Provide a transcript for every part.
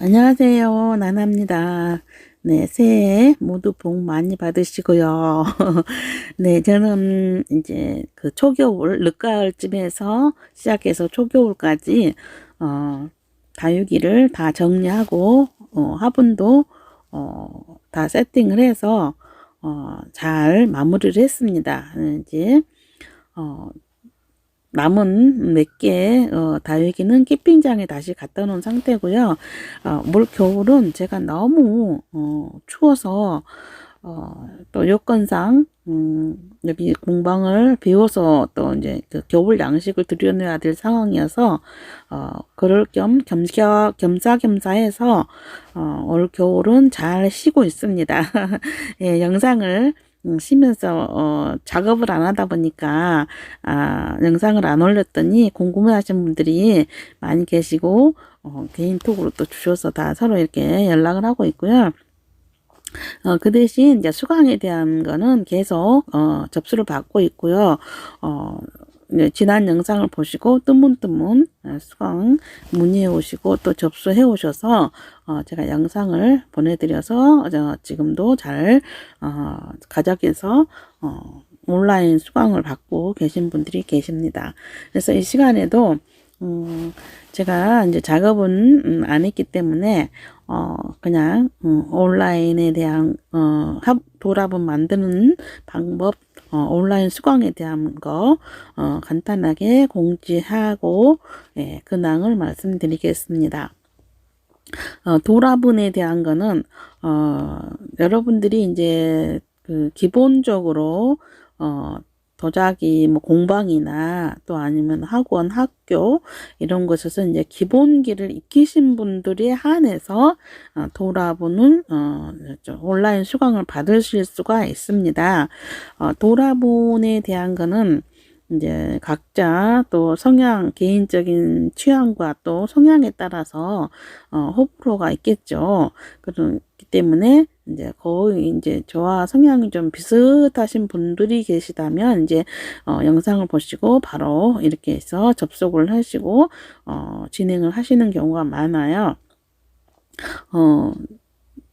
안녕하세요. 나나입니다. 네, 새해 모두 복 많이 받으시고요. 네, 저는 이제 그 초겨울, 늦가을쯤에서 시작해서 초겨울까지, 어, 다육이를 다 정리하고, 어, 화분도, 어, 다 세팅을 해서, 어, 잘 마무리를 했습니다. 이제, 어, 남은 몇 개, 어, 다육이는 키핑장에 다시 갖다 놓은 상태고요. 어, 올 겨울은 제가 너무, 어, 추워서, 어, 또 여건상, 음, 여기 공방을 비워서 또 이제 그 겨울 양식을 들여놔야 될 상황이어서, 어, 그럴 겸 겸사, 겸사겸사해서, 어, 올 겨울은 잘 쉬고 있습니다. 예, 영상을 음, 쉬면서 어, 작업을 안 하다 보니까 아, 영상을 안 올렸더니 궁금해하신 분들이 많이 계시고 어, 개인톡으로 또 주셔서 다 서로 이렇게 연락을 하고 있고요. 어, 그 대신 이제 수강에 대한 거는 계속 어, 접수를 받고 있고요. 어, 네, 지난 영상을 보시고 뜨문뜨문 어, 수강 문의해 오시고 또 접수해 오셔서 어, 제가 영상을 보내드려서 어, 지금도 잘 어, 가족에서 어, 온라인 수강을 받고 계신 분들이 계십니다. 그래서 이 시간에도 음, 제가 이제 작업은 음, 안 했기 때문에 어 그냥 음, 온라인에 대한 어 합, 돌합은 만드는 방법 어, 온라인 수강에 대한 거 어, 간단하게 공지하고 예, 근황을 말씀드리겠습니다. 어, 도라분에 대한 거는 어, 여러분들이 이제 그 기본적으로 어, 도자기 뭐 공방이나 또 아니면 학원, 학교 이런 곳에서 이제 기본기를 익히신 분들에 한해서 어, 돌아보는 어, 온라인 수강을 받으실 수가 있습니다. 어, 돌아본에 대한 거는 이제 각자 또 성향 개인적인 취향과 또 성향에 따라서 어, 호불호가 있겠죠. 그렇기 때문에 이제 거의 이제 저와 성향이 좀 비슷하신 분들이 계시다면 이제 어, 영상을 보시고 바로 이렇게 해서 접속을 하시고 어, 진행을 하시는 경우가 많아요. 어,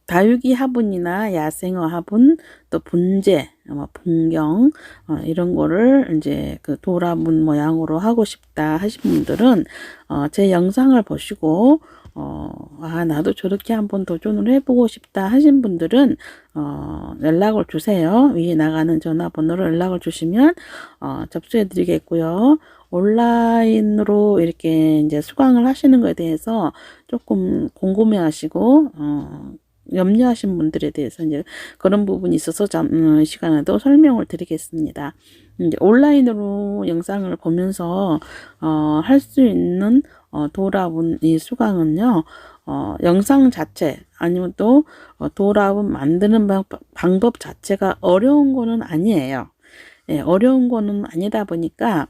다육이 화분이나 야생어 화분, 또 분재, 뭐 풍경 어, 이런 거를 이제 그 도라문 모양으로 하고 싶다 하신 분들은 어, 제 영상을 보시고 어, 아, 나도 저렇게 한번 도전을 해보고 싶다 하신 분들은, 어, 연락을 주세요. 위에 나가는 전화번호로 연락을 주시면, 어, 접수해 드리겠고요. 온라인으로 이렇게 이제 수강을 하시는 것에 대해서 조금 궁금해 하시고, 어, 염려하신 분들에 대해서 이제 그런 부분이 있어서 잠, 음, 시간에도 설명을 드리겠습니다. 이제 온라인으로 영상을 보면서 어, 할 수 있는 어, 돌아온 이 수강은요, 어, 영상 자체, 아니면 또, 어, 돌아온 만드는 방, 방법 자체가 어려운 거는 아니에요. 예, 어려운 거는 아니다 보니까,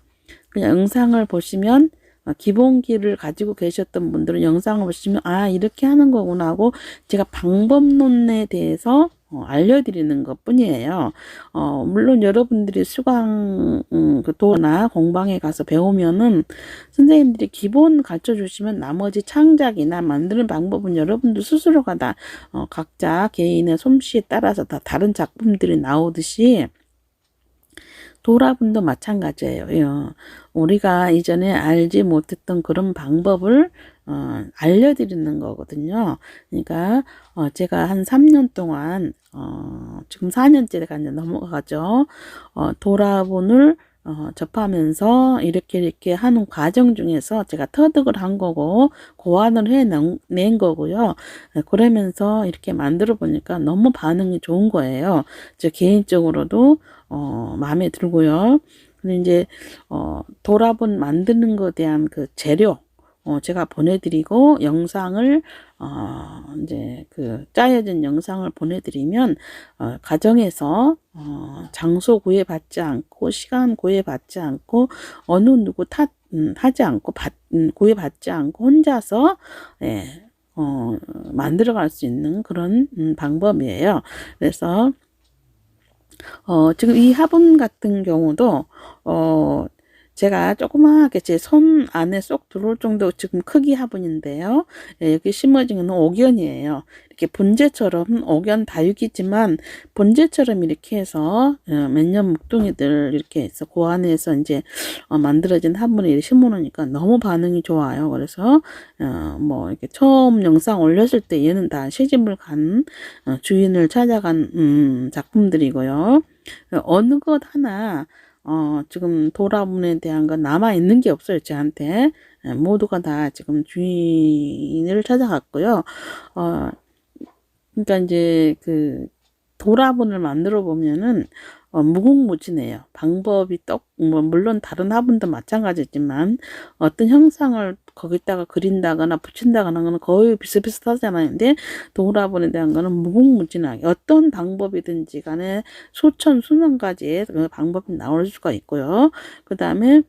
그냥 영상을 보시면, 어, 기본기를 가지고 계셨던 분들은 영상을 보시면, 아, 이렇게 하는 거구나 하고, 제가 방법론에 대해서 어, 알려드리는 것 뿐이에요. 어, 물론 여러분들이 수강, 음, 그 도나 공방에 가서 배우면은 선생님들이 기본 가르쳐 주시면 나머지 창작이나 만드는 방법은 여러분들 스스로가 다, 어, 각자 개인의 솜씨에 따라서 다 다른 작품들이 나오듯이 도라분도 마찬가지예요. 예. 우리가 이전에 알지 못했던 그런 방법을 어, 알려드리는 거거든요. 그러니까 어, 제가 한 3년 동안 어, 지금 4년째가 이제 넘어가죠. 어, 도라본을 어, 접하면서 이렇게 이렇게 하는 과정 중에서 제가 터득을 한 거고 고안을 해낸 거고요. 네, 그러면서 이렇게 만들어 보니까 너무 반응이 좋은 거예요. 저 개인적으로도 어, 마음에 들고요. 근데 이제 어, 도라본 만드는 것에 대한 그 재료 어, 제가 보내드리고 영상을 어, 이제 그 짜여진 영상을 보내드리면 어, 가정에서 어, 장소 구애받지 않고 시간 구애받지 않고 어느 누구 탓 음, 하지 않고 받, 음, 구애받지 않고 혼자서 예, 어, 만들어갈 수 있는 그런 음, 방법이에요. 그래서 어, 지금 이 화분 같은 경우도 어, 제가 조그맣게 제 손 안에 쏙 들어올 정도 지금 크기 화분인데요. 예, 여기 심어진 건 옥연이에요. 이렇게 분재처럼 옥연 다육이지만 분재처럼 이렇게 해서 어, 몇년 묵둥이들 이렇게 해서 그 안에서 이제 어, 만들어진 이렇게 심어놓으니까 너무 반응이 좋아요. 그래서 어, 뭐 이렇게 처음 영상 올렸을 때 얘는 다 시집을 간 어, 주인을 찾아간 음, 작품들이고요. 어느 것 하나 어, 지금 돌아분에 대한 건 남아 있는 게 없어요, 저한테. 예, 모두가 다 지금 주인을 찾아갔고요. 어, 그러니까 이제 그 도라분을 만들어 보면은 어, 무궁무진해요. 방법이 떡, 뭐 물론 다른 화분도 마찬가지지만 어떤 형상을 거기다가 그린다거나 붙인다거나 하는 거의 비슷비슷하잖아요. 근데 도라분에 대한 거는 무궁무진하게 어떤 방법이든지 간에 수천 수만 가지의 그 방법이 나올 수가 있고요. 그 다음에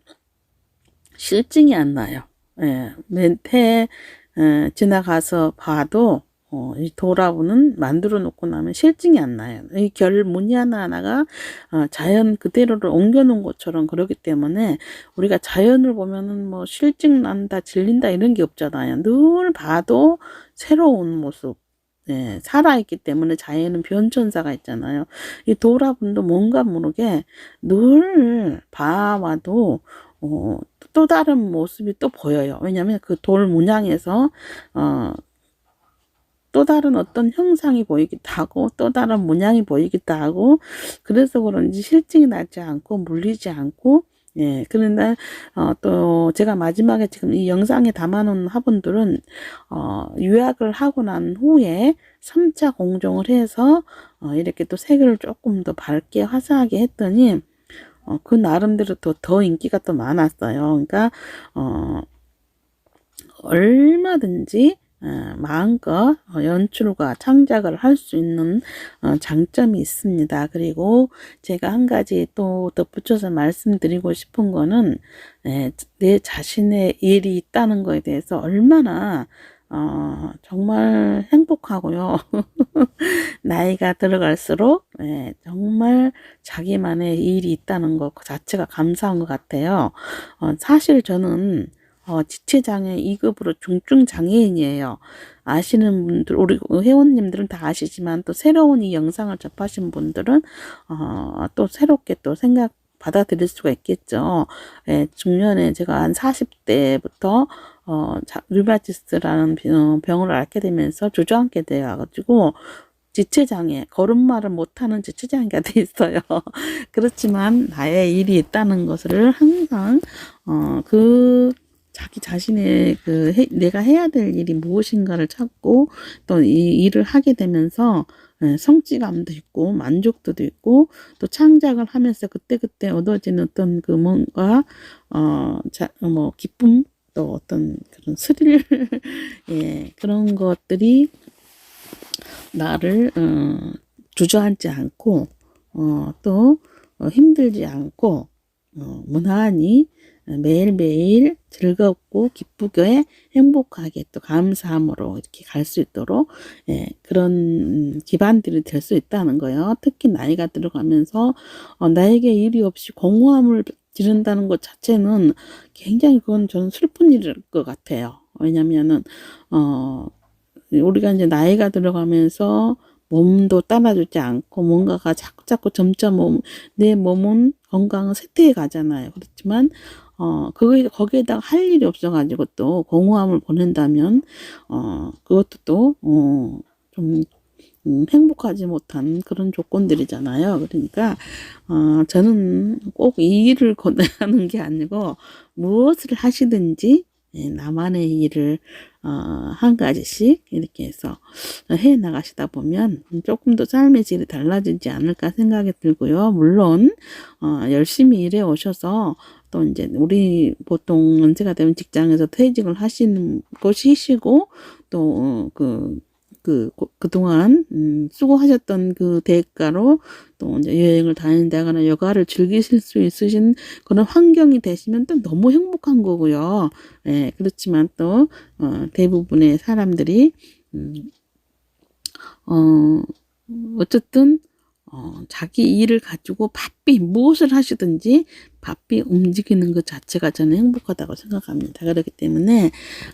실증이 안 나요. 예, 멘태 에, 지나가서 봐도 어, 이 도라부는 만들어 놓고 나면 실증이 안 나요. 이 결 무늬 하나하나가 어, 자연 그대로를 옮겨 놓은 것처럼 그러기 때문에 우리가 자연을 보면은 뭐 실증 난다, 질린다 이런 게 없잖아요. 늘 봐도 새로운 모습. 예, 살아있기 때문에 자연은 변천사가 있잖아요. 이 도라분도 뭔가 모르게 늘 봐와도 어, 또 다른 모습이 또 보여요. 왜냐하면 그 돌 문양에서 어, 또 다른 어떤 형상이 보이기도 하고 또 다른 문양이 보이기도 하고 그래서 그런지 실증이 나지 않고 물리지 않고 예, 그런데, 어, 또, 제가 마지막에 지금 이 영상에 담아놓은 화분들은, 어, 유약을 하고 난 후에 3차 공정을 해서, 어, 이렇게 또 색을 조금 더 밝게 화사하게 했더니, 어, 그 나름대로 더, 더 인기가 또 많았어요. 그러니까, 어, 얼마든지 어, 마음껏 어, 연출과 창작을 할 수 있는 어, 장점이 있습니다. 그리고 제가 한 가지 또 덧붙여서 말씀드리고 싶은 거는 예, 내 자신의 일이 있다는 거에 대해서 얼마나 어, 정말 행복하고요. 나이가 들어갈수록 예, 정말 자기만의 일이 있다는 것 그 자체가 감사한 것 같아요. 어, 사실 저는 어, 지체장애 2급으로 중증 장애인이에요. 아시는 분들, 우리 회원님들은 다 아시지만 또 새로운 이 영상을 접하신 분들은 어, 또 새롭게 또 생각 받아들일 수가 있겠죠. 예, 중년에 제가 한 40대부터 어, 병, 병을 앓게 되면서 주저앉게 돼가지고 지체장애, 걸음마를 못하는 지체장애가 돼 있어요. 그렇지만 나의 일이 있다는 것을 항상 어, 그 자기 자신의 그 해, 내가 해야 될 일이 무엇인가를 찾고 또 이 일을 하게 되면서 예, 성취감도 있고 만족도도 있고 또 창작을 하면서 그때그때 얻어지는 어떤 그 뭔가 어자뭐 기쁨 또 어떤 그런 스릴 예 그런 것들이 나를 어, 주저앉지 않고 어, 또 어, 힘들지 않고 어, 무난히 매일매일 즐겁고 기쁘게 행복하게 또 감사함으로 이렇게 갈 수 있도록 예, 그런 기반들이 될 수 있다는 거예요. 특히 나이가 들어가면서 어, 나에게 일이 없이 공허함을 지른다는 것 자체는 굉장히 그건 저는 슬픈 일일 것 같아요. 왜냐면은 어 우리가 이제 나이가 들어가면서 몸도 따라주지 않고 뭔가가 자꾸 자꾸 점점 몸, 내 몸은 건강은 쇠퇴해 가잖아요. 그렇지만 어, 그거, 거기에다가 할 일이 없어가지고 또 공허함을 보낸다면, 어, 그것도 또, 어, 좀, 음, 행복하지 못한 그런 조건들이잖아요. 그러니까, 어, 저는 꼭 이 일을 권하는 게 아니고, 무엇을 하시든지, 예, 나만의 일을 어, 한 가지씩 이렇게 해서 해 나가시다 보면 조금 더 삶의 질이 달라지지 않을까 생각이 들고요. 물론 어, 열심히 일해 오셔서 또 이제 우리 보통 연세가 되면 직장에서 퇴직을 하시는 것이시고 또그 그, 그동안, 음, 수고하셨던 그 대가로 또 이제 여행을 다닌다거나 여가를 즐기실 수 있으신 그런 환경이 되시면 또 너무 행복한 거고요. 예, 그렇지만 또, 어, 대부분의 사람들이, 음, 어, 어쨌든, 어, 자기 일을 가지고 바삐 무엇을 하시든지 바삐 움직이는 것 자체가 저는 행복하다고 생각합니다. 그렇기 때문에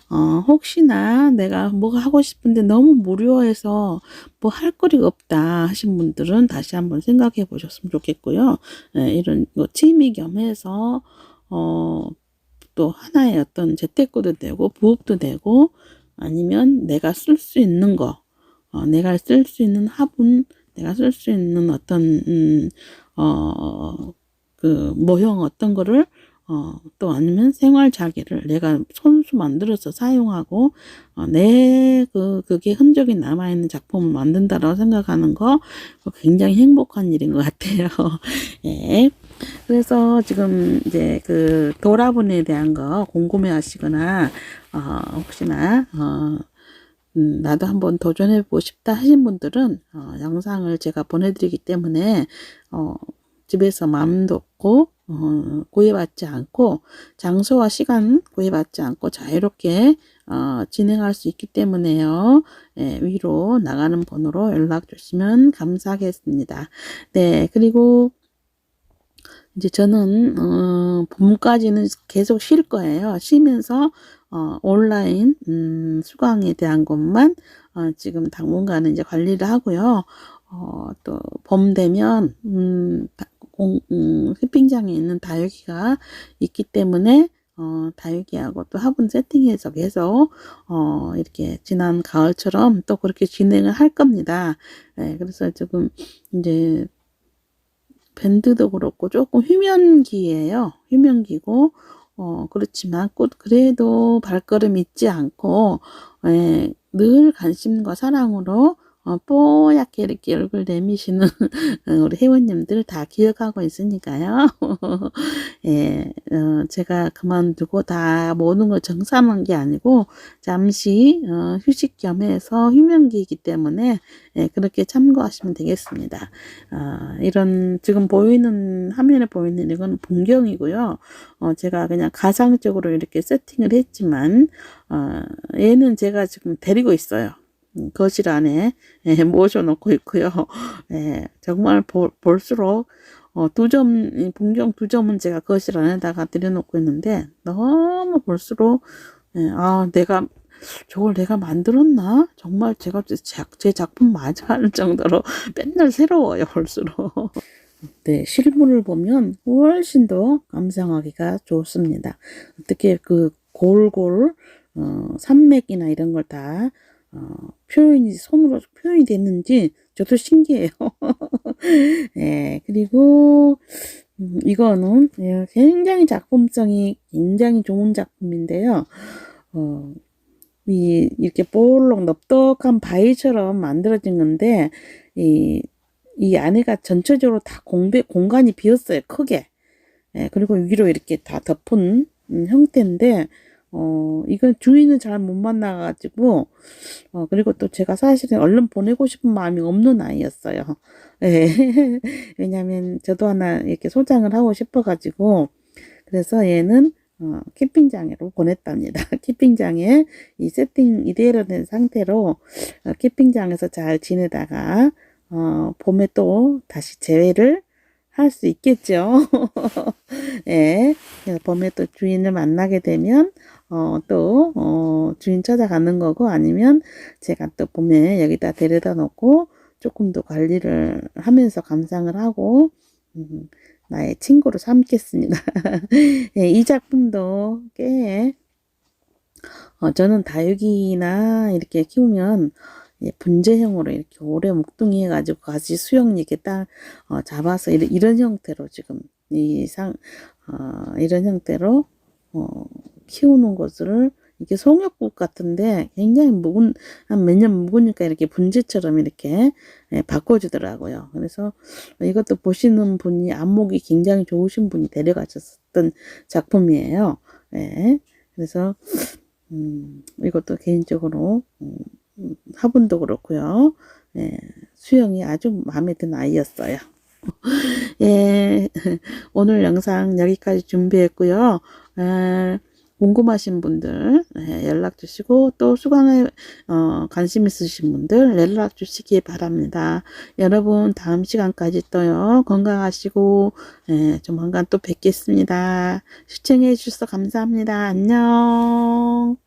어, 혹시나 내가 뭐가 하고 싶은데 너무 무료해서 뭐 할 거리가 없다 하신 분들은 다시 한번 생각해 보셨으면 좋겠고요. 예, 이런 뭐 취미 겸해서 어, 또 하나의 어떤 재테크도 되고 부업도 되고 아니면 내가 쓸 수 있는 거 어, 내가 쓸 수 있는 화분 내가 쓸 수 있는 어떤 음, 어, 그 모형 어떤 거를 어, 또 아니면 생활 자기를 내가 손수 만들어서 사용하고 어, 내그 그게 흔적이 남아 있는 작품을 만든다라고 생각하는 거 굉장히 행복한 일인 것 같아요. 예. 그래서 지금 이제 그 도라분에 대한 거 궁금해 하시거나 어, 혹시나 어, 음, 나도 한번 도전해보고 싶다 하신 분들은 어, 영상을 제가 보내드리기 때문에 어, 집에서 마음도 없고 어, 구애받지 않고 장소와 시간 구애받지 않고 자유롭게 어, 진행할 수 있기 때문에요. 예, 위로 나가는 번호로 연락 주시면 감사하겠습니다. 네, 그리고 이제 저는 어, 봄까지는 계속 쉴 거예요. 쉬면서 어, 온라인 음, 수강에 대한 것만 어, 지금 당분간은 이제 관리를 하고요. 어, 또 봄 되면 음, 다- 공, 음, 휘핑장에 있는 다육이가 있기 때문에 어, 다육이하고 또 화분 세팅해서 계속 어, 이렇게 지난 가을처럼 또 그렇게 진행을 할 겁니다. 네, 그래서 지금 이제 밴드도 그렇고 조금 휴면기예요. 휴면기고 어 그렇지만 꽃 그래도 발걸음 잊지 않고 예, 늘 관심과 사랑으로 어, 뽀얗게 이렇게 얼굴 내미시는 우리 회원님들 다 기억하고 있으니까요. 예, 어, 제가 그만두고 다 모든 걸 정산한 게 아니고 잠시 어, 휴식 겸해서 휴면기이기 때문에 예, 그렇게 참고하시면 되겠습니다. 아, 이런 지금 보이는 화면에 보이는 이건 풍경이고요. 어, 제가 그냥 가상적으로 이렇게 세팅을 했지만 어, 얘는 제가 지금 데리고 있어요. 음, 거실 안에 예, 모셔놓고 있고요. 예, 정말 볼, 볼수록 어, 두 점, 이 풍경 두 점은 제가 거실 안에다가 들여놓고 있는데 너무 볼수록 예, 아 내가 저걸 내가 만들었나? 정말 제가 제, 작품 맞아 하는 정도로 맨날 새로워요, 볼수록. 네, 실물을 보면 훨씬 더 감상하기가 좋습니다. 어떻게 그 골골, 어, 산맥이나 이런 걸 다, 어, 표현이, 손으로 표현이 됐는지 저도 신기해요. 네, 그리고, 음, 이거는 예, 굉장히 작품성이 굉장히 좋은 작품인데요. 어, 이 이렇게 볼록 넓적한 바위처럼 만들어진 건데 이, 이 안에가 전체적으로 다 공배, 공간이 비었어요. 크게. 예, 그리고 위로 이렇게 다 덮은 음, 형태인데 어, 이건 주인을 잘 못 만나가지고, 어, 그리고 또 제가 사실은 얼른 보내고 싶은 마음이 없는 아이였어요. 예. 왜냐면 저도 하나 이렇게 소장을 하고 싶어가지고, 그래서 얘는 어, 키핑장애로 보냈답니다. 키핑장에 이 세팅 이대로 된 상태로 어, 키핑장에서 잘 지내다가 어, 봄에 또 다시 재회를 할 수 있겠죠. 예. 봄에 또 주인을 만나게 되면 어, 또 어, 주인 찾아가는 거고 아니면 제가 또 봄에 여기다 데려다 놓고 조금 더 관리를 하면서 감상을 하고 음, 나의 친구로 삼겠습니다. 예, 이 작품도 꽤 어, 저는 다육이나 이렇게 키우면 예, 분재형으로 이렇게 오래 목둥이 해가지고 같이 수영 이렇게 딱 어, 잡아서 이런, 이런 형태로 지금 이 상, 어, 이런 형태로 어, 키우는 것을 이게 송엽국 같은데 굉장히 묵은 한 몇 년 묵으니까 이렇게 분재처럼 이렇게 예, 바꿔주더라고요. 그래서 이것도 보시는 분이 안목이 굉장히 좋으신 분이 데려가셨던 작품이에요. 예. 그래서 음, 이것도 개인적으로 음, 음, 화분도 그렇고요. 예, 수영이 아주 마음에 든 아이였어요. 예, 오늘 영상 여기까지 준비했고요. 에, 궁금하신 분들 네, 연락 주시고 또 수강에 어, 관심 있으신 분들 연락 주시기 바랍니다. 여러분 다음 시간까지 또요 건강하시고 네, 조만간 또 뵙겠습니다. 시청해 주셔서 감사합니다. 안녕.